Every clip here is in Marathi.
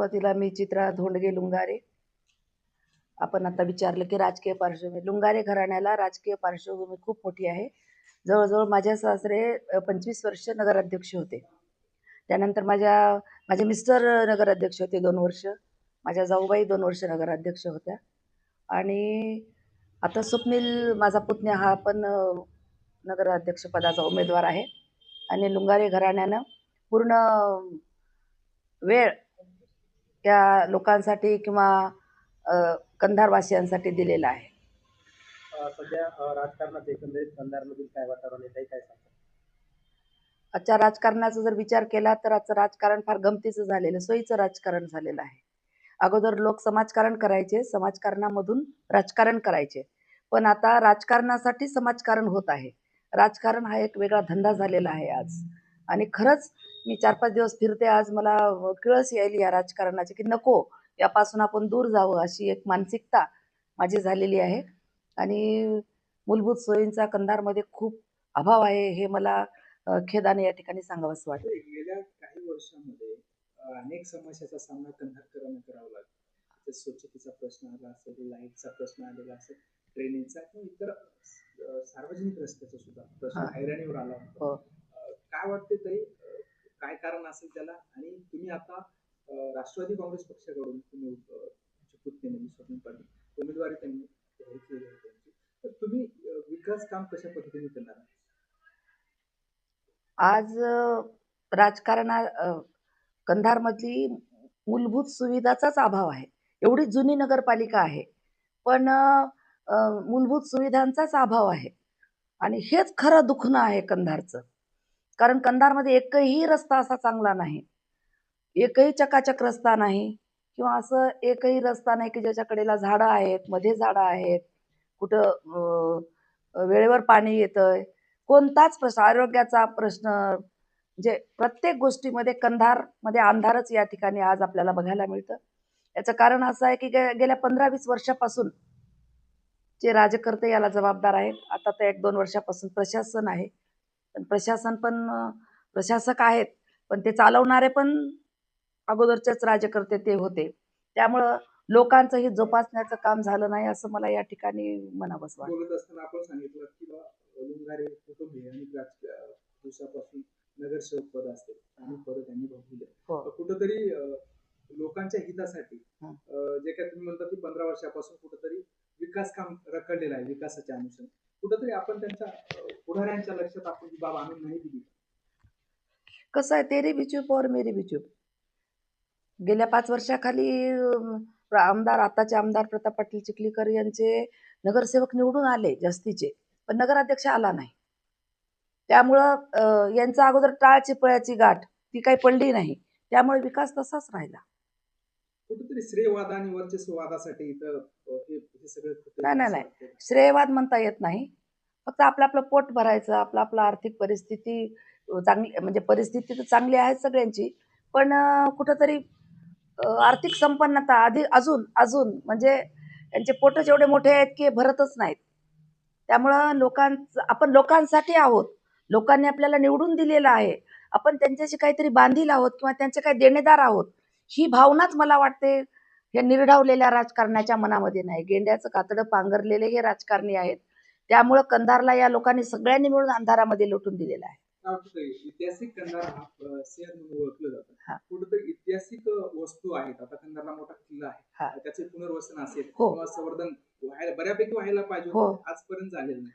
सुरुवातीला मी चित्रा धोंडगे लुंगारे. आपण आता विचारलं की राजकीय पार्श्वभूमी. लुंगारे घराण्याला राजकीय पार्श्वभूमी खूप मोठी आहे. जवळजवळ माझ्या सासरे पंचवीस वर्ष नगराध्यक्ष होते. त्यानंतर माझ्या माझे मिस्टर नगराध्यक्ष होते दोन वर्ष. माझ्या जाऊबाई दोन वर्ष नगराध्यक्ष होत्या. आणि आता स्वप्नील माझा पुतण्या हा पण नगराध्यक्षपदाचा उमेदवार आहे. आणि लुंगारे घराण्यानं पूर्ण वेळ त्या लोकांसाठी किंवा कंधारवासियांसाठी दिलेला आहे. अ, सध्या अ, राजकारणात एकंदरीत कंधारमधील काय वातावरण आहे काही काय सांगता? आजच्या राजकारणाचा जर विचार केला तर आजचं राजकारण फार गमतीचं झालेलं सोयीचं राजकारण झालेलं आहे. अगोदर लोक समाजकारण करायचे समाजकारणामधून राजकारण करायचे. पण आता राजकारणासाठी समाजकारण होत आहे. राजकारण हा एक वेगळा धंदा झालेला आहे आज. आणि खरंच मी चार पाच दिवस फिरते आज मला किळस यायली या राजकारणाची की नको यापासून आपण दूर जावं अशी एक मानसिकता माझी झालेली आहे. आणि मूलभूत सोयींचा कंधारमध्ये खूप अभाव आहे हे मला खेदाने या ठिकाणी सांगावंसं वाटतं. गेल्या काही वर्षामध्ये अनेक समस्याचा सामना कंधारकरांना करावा लागतो स्वच्छतेचा प्रश्न आला असेल लाईटचा प्रश्न आलेला असेल ट्रेनिंगचा किंवा इतर सार्वजनिक रस्त्याचा सुद्धा प्रश्न. हैराणीवर आला होता. हो. काय वाटते अ, काय कारण असेल त्याला? आणि तुम्ही आता राष्ट्रवादी काँग्रेस पक्षाकडून तुम्ही अ, तुमचे पुतणे म्हणजे पाटील उमेदवारी त्यांनी घेतलेली आहे त्यांची. तर तुम्ही विकास काम कशा पद्धतीने करणार आहात? आज राजकारणा कंधारमधली मूलभूत सुविधाचाच अभाव आहे. एवढी जुनी नगरपालिका आहे. पण मूलभूत सुविधांचाच अभाव आहे. आणि हेच खरं दुखणं आहे कंधारचं. कारण कंधारमध्ये एकही रस्ता असा चांगला नाही. एकही चकाचक रस्ता नाही. किंवा असं एकही रस्ता नाही की ज्याच्या कडेला झाडं आहेत मध्ये झाडं आहेत कुठं वेळेवर पाणी येतंय. कोणताच प्रश्न आरोग्याचा प्रश्न म्हणजे प्रत्येक गोष्टीमध्ये कंधारमध्ये अंधारच या ठिकाणी आज आपल्याला बघायला मिळतं. याचं कारण असं आहे की गे गेल्या पंधरा वीस वर्षापासून जे राजकर्ते याला जबाबदार आहेत आता तर एक दोन वर्षापासून प्रशासन आहे. प्रशासन पण प्रशासक आहेत पण ते चालवणारे पण अगोदरचेच राजकर्ते ते होते. त्यामुळं लोकांचं हे जोपासण्याचं काम झालं नाही असं मला या ठिकाणी म्हणावंसं वाटतं. बोलत असताना आपण सांगितलं की बा लुंगारे कुटुंबीय आणि राजकीय दिवसापासून नगरसेवक पद असते. आणि पद त्यांनी भोगले हो. कुठंतरी लोकांच्या हितासाठी जे काय तुम्ही म्हणता की पंधरा वर्षापासून कुठंतरी विकास काम रखडलेलं आहे विकासाच्या अनुषंगाने. कुठंतरी आपण त्यांच्या पुढाऱ्यांच्या लक्षात आपण ही बाब आणून नाही दिली. कसं आहे तेरी बी चूप और मेरी बी चूप. गेल्या पाच वर्षाखाली आमदार आताचे आमदार प्रताप पाटील चिखलीकर यांचे नगरसेवक निवडून आले जास्तीचे पण नगराध्यक्ष आला नाही. त्यामुळं यांचा अगोदर टाळची पळ्याची गाठ ती काही पडली नाही. त्यामुळे विकास तसाच राहिला. कुठेतरी श्रेयवाद आणि वर्चस्ववादासाठी इथं हे सगळं नाही, नाही, नाही. श्रेयवाद म्हणता येत नाही. फक्त आपलं आपलं पोट भरायचं आपलं आपलं आर्थिक परिस्थिती चांगली म्हणजे परिस्थिती तर चांगली आहे सगळ्यांची. पण कुठंतरी आर्थिक संपन्नता आधी अजून अजून म्हणजे त्यांचे पोटच एवढे मोठे आहेत की भरतच नाहीत. त्यामुळं लोकांचं आपण लोकांसाठी आहोत. लोकांनी आपल्याला निवडून दिलेलं आहे. आपण त्यांच्याशी काहीतरी बांधील आहोत किंवा त्यांचे काही देणेदार आहोत. ही भावनाच मला वाटते या निर्ढावलेल्या राजकारणाच्या मनामध्ये नाही. गेंड्याचं कातडं पांघरलेले हे राजकारणी आहेत. त्यामुळं कंधारला या लोकांनी सगळ्यांनी मिळून अंधारामध्ये लोटून दिलेलं आहे. ऐतिहासिक ऐतिहासिक वस्तू आहेत. आता कंधारला मोठा किल्ला. आहे. त्याचे पुनर्वसन असेल हो. संवर्धन व्हायला बऱ्यापैकी व्हायला पाहिजे हो. आजपर्यंत झालेलं नाही.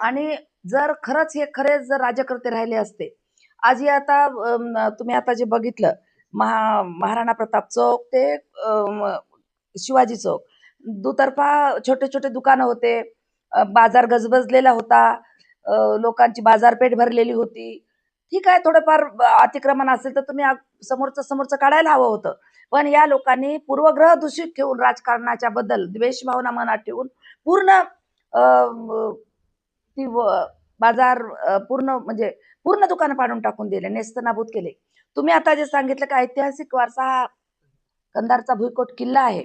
आणि जर खरंच हे खरेच जर राज्यकर्ते राहिले असते आजही आता तुम्ही आता जे बघितलं महा महाराणा प्रताप चौक ते शिवाजी चौक दुतर्फा छोटे छोटे दुकानं होते बाजार गजबजलेला होता लोकांची बाजारपेठ भरलेली होती. ठीक आहे थोडंफार अतिक्रमण असेल तर तुम्ही समोरचं समोरचं काढायला हवं होतं. पण या लोकांनी पूर्वग्रह दूषित ठेवून राजकारणाच्या बद्दल द्वेष भावना मनात ठेवून पूर्ण ती व- बाजार पूर्ण म्हणजे पूर्ण दुकानं पाडून टाकून दिले नेस्तनाबूत केले. तुम्ही आता जे सांगितलं का ऐतिहासिक वारसा हा कंधारचा भुईकोट किल्ला आहे.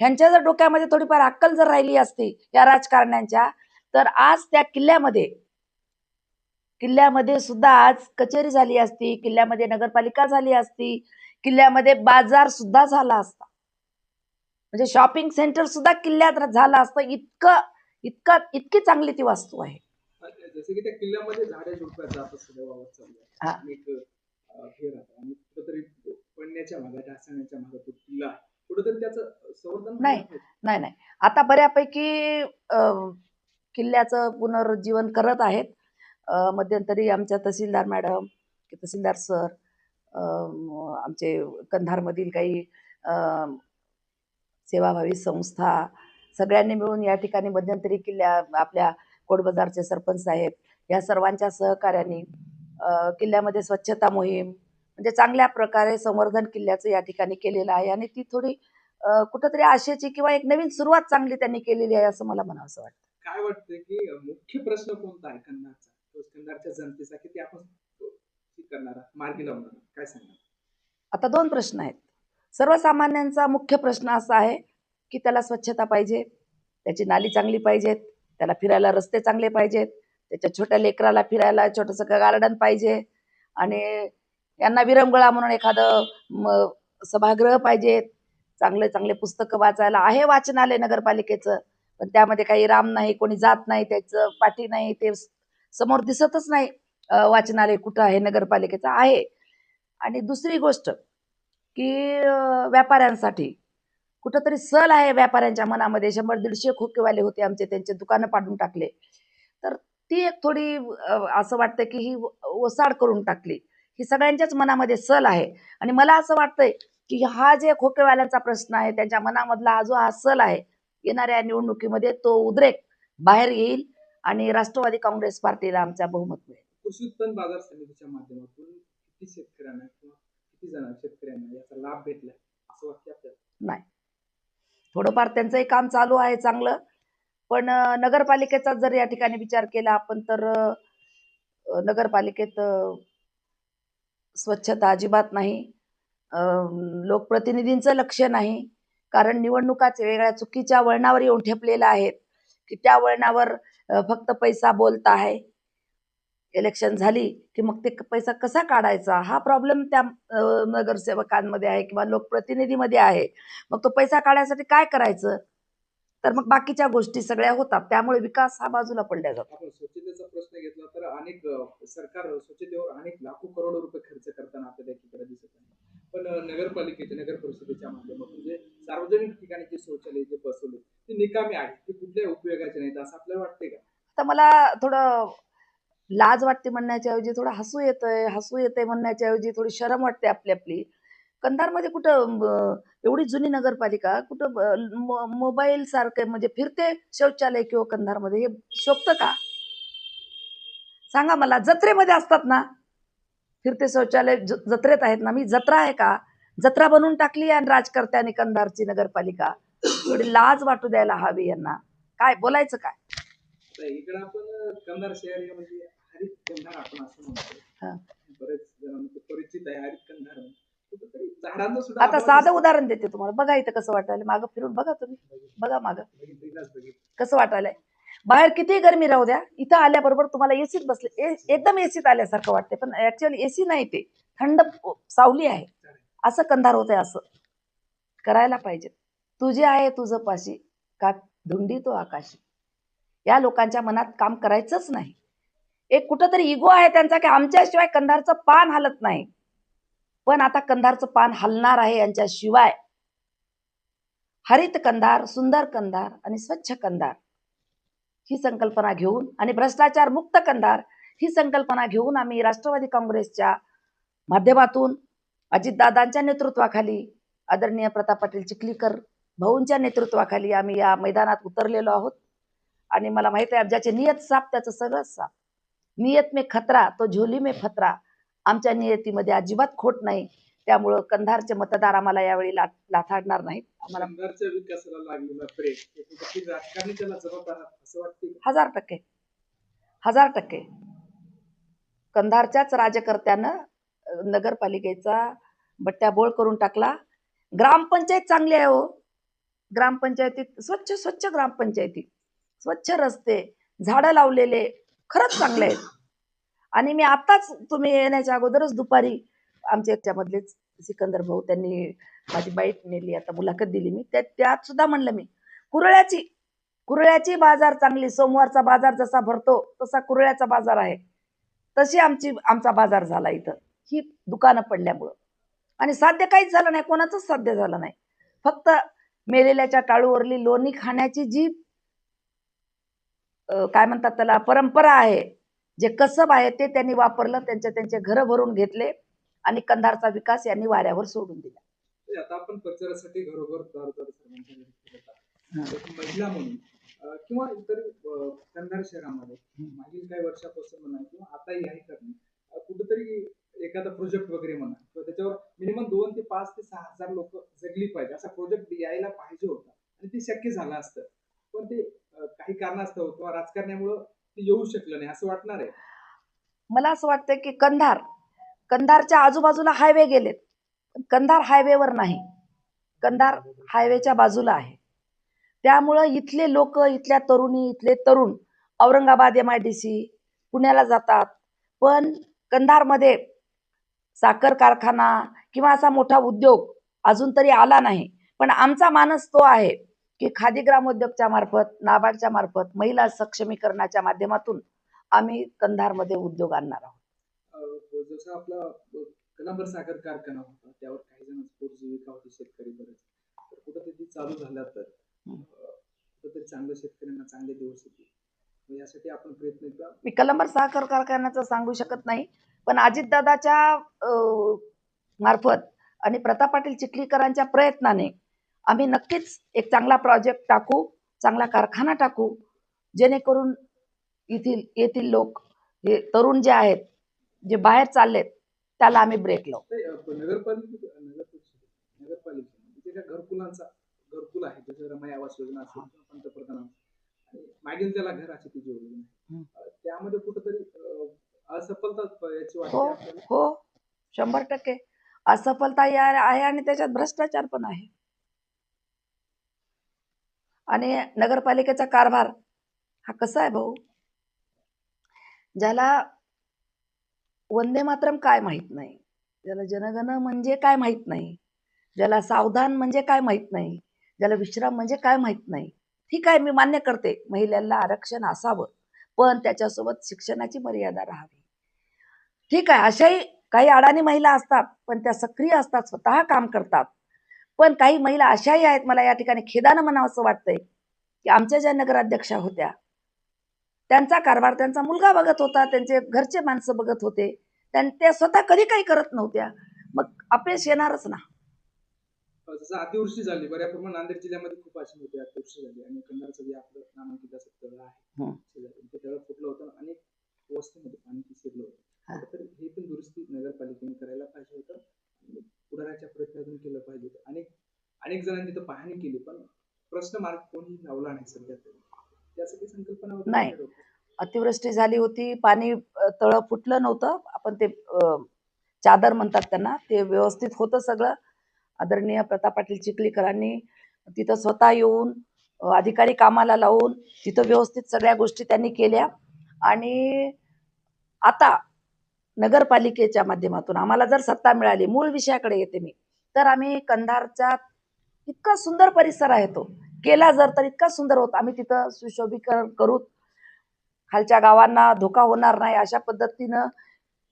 ह्यांच्या जर डोक्यामध्ये थोडीफार अक्कल जर राहिली असती या राजकारण्यांच्या तर आज त्या किल्ल्यामध्ये किल्ल्यामध्ये सुद्धा आज कचेरी झाली असती किल्ल्यामध्ये नगरपालिका झाली असती किल्ल्यामध्ये बाजार सुद्धा झाला असता. म्हणजे शॉपिंग सेंटर सुद्धा किल्ल्यात झालं असतं. इतकं इतका इतकी चांगली ती वास्तू आहे. जसं की त्या किल्ल्यामध्ये झाडे झुडपायचं आता सगळं वावत चालू आहे हा. आणि एक अं, हे राहतं आणि कुठेतरी पडण्याच्या मागे ढासळण्याच्या मागे तो किल्ला आहे. कुठेतरी त्याचं संवर्धन नाही. पाहिजे. नाही नाही आता बऱ्यापैकी अं, किल्ल्याचं पुनरुज्जीवन करत आहेत अं, मध्यंतरी आमच्या तहसीलदार मॅडम तहसीलदार सर अं, आमचे कंधारमधील काही अं, सेवाभावी संस्था सगळ्यांनी मिळून या ठिकाणी मध्यंतरी किल्ल्या आपल्या कोटबजारचे सरपंच साहेब या सर्वांच्या सहकार्याने किल्ल्यामध्ये स्वच्छता मोहीम म्हणजे चांगल्या प्रकारे संवर्धन किल्ल्याचं या ठिकाणी केलेलं आहे. आणि ती थोडी कुठंतरी आशेची किंवा एक नवीन सुरुवात चांगली त्यांनी केलेली आहे असं मला म्हणावं वाटतं. काय वाटतं की मुख्य प्रश्न कोणता आहे कंधारचा तो कंधारच्या जनतेचा आपण करणार मार्गी लावणार? काय सांगणार? आता दोन प्रश्न आहेत. सर्वसामान्यांचा मुख्य प्रश्न असा आहे की त्याला स्वच्छता पाहिजे त्याची नाली चांगली पाहिजेत त्याला फिरायला रस्ते चांगले पाहिजेत. त्याच्या छोट्या लेकराला फिरायला छोटंसं गार्डन पाहिजे. आणि यांना विरंगुळा म्हणून एखादं सभागृह पाहिजेत चांगले चांगले पुस्तकं वाचायला. आहे वाचनालय नगरपालिकेचं. पण त्यामध्ये काही राम नाही कोणी जात नाही त्याचं पाठी नाही ते समोर दिसतच नाही. वाचनालय कुठं आहे नगरपालिकेचं आहे. आणि दुसरी गोष्ट की व्यापाऱ्यांसाठी कुठंतरी सल आहे व्यापाऱ्यांच्या मनामध्ये. शंभर दीडशे खोकेवाले होते आमचे त्यांचे दुकानं पाडून टाकले. तर ती एक थोडी असं वाटतं की ही ओसाड करून टाकली. ही सगळ्यांच्याच मनामध्ये सल आहे. आणि मला असं वाटतंय की हा जे खोकेवाल्यांचा प्रश्न आहे त्यांच्या मनामधला हा जो हा सल आहे येणाऱ्या निवडणुकीमध्ये तो उद्रेक बाहेर येईल आणि राष्ट्रवादी काँग्रेस पार्टीला आमचा बहुमत मिळेल. कृषी उत्पन्न बाजार समितीच्या माध्यमातून किती शेतकऱ्यांना किंवा किती जण शेतकऱ्यांना याचा लाभ भेटलाय असं वाटतं आपल्याला? थोडंफार त्यांचंही काम चालू आहे चांगलं. पण नगरपालिकेचा जर या ठिकाणी विचार केला आपण तर नगरपालिकेत स्वच्छता अजिबात नाही. लोकप्रतिनिधींचं लक्ष नाही. कारण निवडणुकाच वेगळ्या चुकीच्या वळणावर येऊन ठेपलेल्या आहेत की त्या वळणावर फक्त पैसा बोलत आहे. इलेक्शन झाली की मग ते पैसा कसा काढायचा? हा प्रॉब्लेम त्या नगरसेवकांमध्ये आहे किंवा लोकप्रतिनिधीमध्ये आहे. मग तो पैसा काढायसाठी काय करायचं? तर मग बाकीच्या गोष्टी सगळ्या होतात. त्यामुळे विकास हा बाजूला पडल्या जातो. स्वच्छतेचा प्रश्न घेतला तर अनेक सरकार स्वच्छतेवर अनेक लाखो करोडो रुपये खर्च करताना आपल्याला एकीकडे दिसत आहे. पण नगरपालिकेच्या नगर परिषदेच्या माध्यमातून जे सार्वजनिक ठिकाणी जे शौचालय जे बसवले ते निकामी आहेत. ते कुठल्याही उपयोगाचे नाहीत असं आपल्याला वाटतंय का? तर मला थोडं लाज वाटते म्हणण्याच्या ऐवजी थोडं हसू येतंय हसू येतंय म्हणण्याच्या ऐवजी थोडी शरम वाटते आपली आपली. कंधारमध्ये कुठं एवढी जुनी नगरपालिका कुठं मोबाईल सारखं म्हणजे फिरते शौचालय किंवा कंधारमध्ये हे शोभतं का? सांगा मला जत्रेमध्ये असतात ना? फिरते शौचालय जत्रेत आहेत ना? मी जत्रा आहे का? जत्रा बनवून टाकली आणि राजकर्त्याने कंधारची नगरपालिका. थोडी लाज वाटू द्यायला हवी यांना. काय बोलायचं काय? इकडे आपण कंधार शहर हे. म्हणजे हरित कंधार आपण असं. म्हणतो बरेच जणांना परिचित आहे. कुठंतरी सुद्धा आता साधं. उदाहरण देते तुम्हाला. बघा इथं कसं वाटायला मागं फिरून बघा तुम्ही. बघा मागं. कसं वाटायलंय. बाहेर किती गरमी राहू द्या. इथं आल्याबरोबर तुम्हाला एसीत बसले. एकदम एसीत आल्यासारखं वाटते पण ऍक्च्युअली एसी नाही ते. थंड सावली आहे. असं कंधार होतंय असं. करायला पाहिजे. तुझे आहे तुझं पाशी. का धुंडी तो आकाशी? या लोकांच्या मनात काम करायचंच नाही. एक कुठंतरी इगो आहे त्यांचा की आमच्याशिवाय कंधारचं पान हलत नाही. पण आता कंधारचं पान हलणार आहे यांच्याशिवाय. हरित कंधार सुंदर कंधार आणि स्वच्छ कंधार ही संकल्पना घेऊन आणि भ्रष्टाचार मुक्त कंधार ही संकल्पना घेऊन आम्ही राष्ट्रवादी काँग्रेसच्या माध्यमातून अजितदादांच्या नेतृत्वाखाली आदरणीय प्रताप पाटील चिखलीकर भाऊंच्या नेतृत्वाखाली आम्ही या मैदानात उतरलेलो आहोत. आणि मला माहिती आहे ज्याचे नियत साप त्याचं सगळंच साप. नियत में खतरा तो झोली में फतरा आमच्या नियतीमध्ये अजिबात खोट नाही. त्यामुळं कंधारचे मतदार आम्हाला यावेळी लाथाडणार नाहीत. आम्हाला? हजार टक्के. हजार टक्के. कंधारच्याच राजकर्त्यानं नगरपालिकेचा बट्ट्याबोळ करून टाकला. ग्रामपंचायत चांगली आहे हो. ग्रामपंचायतीत स्वच्छ स्वच्छ ग्रामपंचायती. स्वच्छ रस्ते झाडं लावलेले खरंच चांगले आहेत. आणि मी आताच तुम्ही येण्याच्या अगोदरच दुपारी आमच्या याच्यामधलेच सिकंदर भाऊ त्यांनी माझी बाईट नेली आता मुलाखत दिली मी. त्या त्यात सुद्धा म्हणलं मी कुरळ्याची कुरळ्याची बाजार चांगली सोमवारचा बाजार जसा भरतो तसा कुरळ्याचा बाजार आहे. तशी आमची आमचा बाजार झाला इथं. ही दुकानं पडल्यामुळं. आणि साध्य काहीच झालं नाही कोणाचंच साध्य झालं नाही. फक्त मेलेल्याच्या टाळूवरली लोणी खाण्याची जी काय म्हणतात त्याला परंपरा आहे. जे कसब आहे ते त्यांनी वापरलं त्यांचे त्यांचे घरं भरून घेतले आणि कंधारचा विकास यांनी वाऱ्यावर सोडून दिला. ते आता आपण प्रचारासाठी महिला म्हणून किंवा इतर कंधार शहरामध्ये मागील काही वर्षापासून म्हणा किंवा आता याही करणे कुठेतरी एखादा प्रोजेक्ट वगैरे म्हणा किंवा त्याच्यावर मिनिमम दोन ते पाच ते सहा हजार लोक जगली पाहिजे. असा प्रोजेक्ट यायला पाहिजे होता आणि ते शक्य झालं असतं. पण ते काही कारणास्तव किंवा राजकारण्यामुळं ते येऊ शकलं नाही असं वाटणार आहे? मला असं वाटतं की कंधार कंधारच्या आजूबाजूला हायवे गेलेत कंधार हायवेवर नाही. कंधार हायवेच्या बाजूला आहे. त्यामुळं इथले लोक इथल्या तरुणी इथले तरुण Aurangabad M I D C पुण्याला जातात. पण कंधारमध्ये साखर कारखाना किंवा असा मोठा उद्योग अजून तरी आला नाही. पण आमचा मानस तो आहे. की खादी ग्रामोद्योगच्या मार्फत नाबार्डच्या मार्फत महिला सक्षमीकरणाच्या माध्यमातून आम्ही कंधारमध्ये उद्योग आणणार आहोत. जसं आपला कलांबर साखर कारखाना होता त्यावर काही जण पोटजीविका होती शेतकरी बरेच. तर कुठं ते चालू झालं तर कुठंतरी चांगलं शेतकऱ्यांना चांगले दिवस येतील. यासाठी आपण प्रयत्न करा. मी कलंबर साखर कारखान्याचं सांगू शकत नाही पण अजितदादाच्या मार्फत आणि प्रताप पाटील चिखलीकरांच्या प्रयत्नाने आम्ही नक्कीच एक चांगला प्रोजेक्ट टाकू चांगला कारखाना टाकू जेणेकरून येथील येथील लोक हे तरुण जे आहेत जे बाहेर चाललेत त्याला आम्ही ब्रेक लावू. नगरपालिके घरकुल आहे जसं रमाई आवास योजना असेल किंवा पंतप्रधान आवास आणि मागील त्याला घर अशी ती जी योजना आहे. हं. अं, त्यामध्ये कुठंतरी असफलता याची हो हो शंभर टक्के. असफलता या आहे आणि त्याच्यात भ्रष्टाचार पण आहे. आणि नगरपालिकेचा कारभार हा कसा आहे भाऊ? ज्याला वंदे मातरम काय माहीत नाही ज्याला जनगण म्हणजे काय माहीत नाही ज्याला सावधान म्हणजे काय माहीत नाही ज्याला विश्राम म्हणजे काय माहीत नाही ठीक आहे मी मान्य करते महिलांना आरक्षण असावं पण त्याच्यासोबत शिक्षणाची मर्यादा राहावी. ठीक आहे अशाही काही अडाणी महिला असतात पण त्या सक्रिय असतात स्वतः काम करतात. पण काही महिला अशाही आहेत मला या ठिकाणी खेदानं म्हणावं असं वाटतंय की आमच्या ज्या नगराध्यक्षा होत्या त्यांचा कारभार त्यांचा मुलगा बघत होता त्यांचे घरचे माणसं बघत होते त्या स्वतः कधी काही करत नव्हत्या. मग अपयश येणारच ना. हो, अतिवृष्टी झाली बऱ्या प्रमाणात नांदेड जिल्ह्यामध्ये खूप अशी होती अतिवृष्टी झाली आणि कंधारचं जे आपलं नामांकित असं तळ आहे हं. शेजारी, ते तळ फुटलं होतं आणि अनेक वस्तीमध्ये पाणी ती शिरलं हा. होतं तर हे पण दुरुस्ती नगरपालिकेने करायला पाहिजे होतं आणि पुढाऱ्याच्या प्रयत्नातून केलं पाहिजे होतं अनेक अनेक जणांनी तिथं पाहणी केली पण प्रश्न मार्ग कोणी लावला नाही सध्या तरी त्यासाठी संकल्पना वगैरे नाही. काय? अतिवृष्टी झाली होती पाणी तळं फुटलं नव्हतं आपण ते अ, चादर म्हणतात त्यांना ते व्यवस्थित होतं सगळं आदरणीय प्रताप पाटील चिखलीकरांनी तिथं स्वतः येऊन अ, अधिकारी कामाला लावून तिथं व्यवस्थित सगळ्या गोष्टी त्यांनी केल्या आणि आता नगरपालिकेच्या माध्यमातून आम्हाला जर सत्ता मिळाली मूळ विषयाकडे येते मी तर आम्ही कंधारचा इतका सुंदर परिसर आहे तो केला जर तर इतका सुंदर होता. आम्ही तिथं सुशोभीकरण करू खालच्या गावांना धोका होणार नाही अशा पद्धतीनं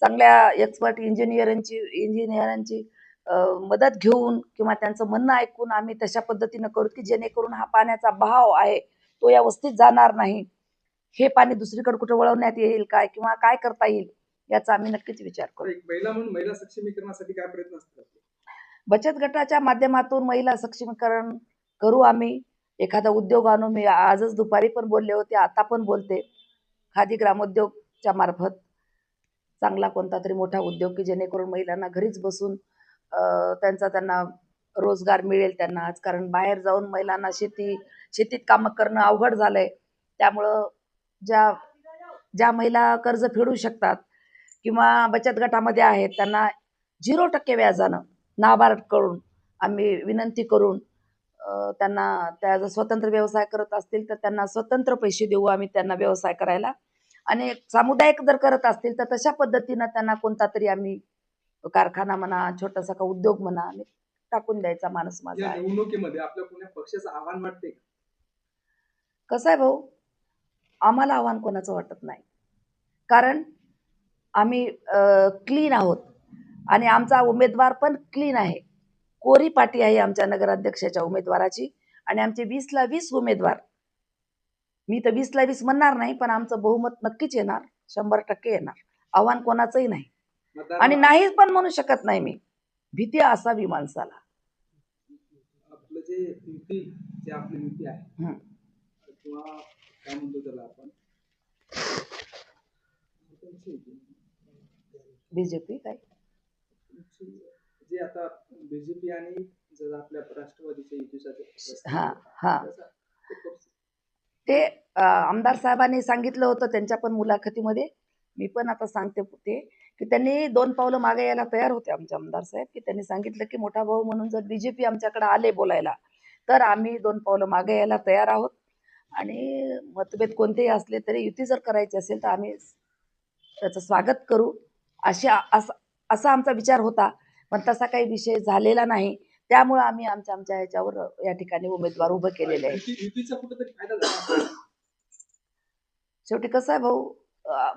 चांगल्या एक्सपर्ट इंजिनियरांची इंजिनियरांची मदत घेऊन किंवा त्यांचं म्हणणं ऐकून आम्ही तशा पद्धतीनं करू की जेणेकरून हा पाण्याचा बहाव आहे तो या वस्तीत जाणार नाही. हे पाणी दुसरीकडे कुठे वळवण्यात येईल काय किंवा काय करता येईल याचा आम्ही नक्कीच विचार करू. महिला म्हणून महिला सक्षमीकरणासाठी काय प्रयत्न असतात? बचत गटाच्या माध्यमातून महिला सक्षमीकरण करू आम्ही. एखादा उद्योग आणून मी आजच दुपारी पण बोलले होते आता पण बोलते. खादी ग्रामोद्योगच्या मार्फत चांगला कोणता तरी मोठा उद्योग की जेणेकरून महिलांना घरीच बसून त्यांचा त्यांना रोजगार मिळेल त्यांना. आज कारण बाहेर जाऊन महिलांना शेती शेतीत कामं करणं अवघड झालंय. त्यामुळं ज्या ज्या महिला कर्ज फेडू शकतात किंवा बचत गटामध्ये आहेत त्यांना झिरो टक्के व्याजानं नाबार्डकडून आम्ही विनंती करून त्यांना त्या जर स्वतंत्र व्यवसाय करत असतील तर त्यांना स्वतंत्र पैसे देऊ आम्ही त्यांना व्यवसाय करायला. आणि सामुदायिक जर करत असतील तर तशा पद्धतीनं त्यांना कोणता तरी आम्ही कारखाना म्हणा छोटासा का उद्योग म्हणा आम्ही टाकून द्यायचा माणूस माझा निवडणुकीमध्ये आपल्या कोण्या पक्षाचं आव्हान वाटते का? कसं आहे भाऊ? आम्हाला आव्हान कोणाचं वाटत नाही. कारण आम्ही क्लीन आहोत. आणि आमचा उमेदवार पण क्लीन आहे. कोरी पाटी आहे आमच्या नगराध्यक्षाच्या उमेदवाराची आणि आमचे वीसला वीस उमेदवार. मी तर वीसला वीस म्हणणार नाही पण आमचं बहुमत नक्कीच येणार शंभर टक्के येणार. आव्हान कोणाचंही नाही. आणि नाही पण म्हणू शकत नाही मी. भीती असावी माणसाला? बीजेपी काय? जे आता बीजेपी आणि जर आपल्या राष्ट्रवादीच्या युतीसाठी हा हा. ते आमदार साहेबांनी सांगितलं होतं त्यांच्या पण मुलाखतीमध्ये. मी पण आता सांगते ते की त्यांनी दोन पावलं मागे यायला तयार होते आमचे आमदार साहेब की त्यांनी सांगितलं की मोठा भाऊ म्हणून जर बीजेपी आमच्याकडे आले बोलायला तर आम्ही दोन पावलं मागे यायला तयार आहोत. आणि मतभेद कोणतेही असले तरी युती जर करायची असेल तर आम्ही त्याचं स्वागत करू. अशा असा आमचा विचार होता. पण तसा काही विषय झालेला नाही. त्यामुळं आम्ही आमच्या आमच्या ह्याच्यावर या ठिकाणी उमेदवार उभं केलेले आहे शेवटी कसं आहे भाऊ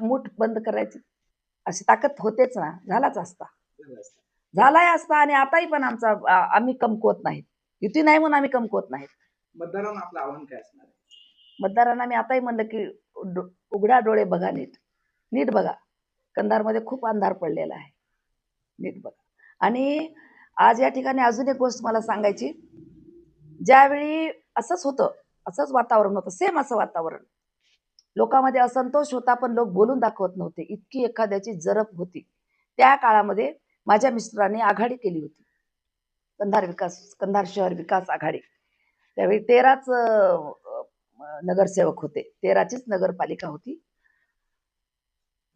मूठ बंद करायची. अशी ताकद होतेच ना. झालाच असता. झाला असता. झालाय असता आणि आताही पण आमचा आम्ही कमकुवत नाहीत. युती नाही म्हणून आम्ही कमकुवत नाहीत. मतदारांना आपलं आव्हान काय असणार मतदारांना मी आताही म्हणलं की उघडा डोळे बघा नीट. नीट बघा. कंधारमध्ये खूप अंधार पडलेला आहे. नीट बघा. आणि आज या ठिकाणी अजून एक गोष्ट मला सांगायची. ज्यावेळी असंच होतं असंच वातावरण होतं सेम असं वातावरण. लोकांमध्ये असंतोष होता पण लोक बोलून दाखवत नव्हते. इतकी एखाद्याची जरब होती. त्या काळामध्ये माझ्या मिस्टरांनी आघाडी केली होती. कंधार विकास कंधार शहर विकास आघाडी. त्यावेळी तेराच नगरसेवक होते. तेराचीच नगरपालिका होती.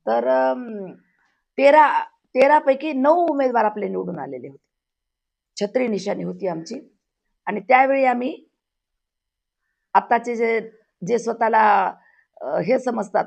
तर तेरा तेरापैकी नऊ उमेदवार आपले निवडून आलेले होते. छत्री निशाणी होती आमची. आणि त्यावेळी आम्ही आत्ताचे जे जे स्वतःला हे समजतात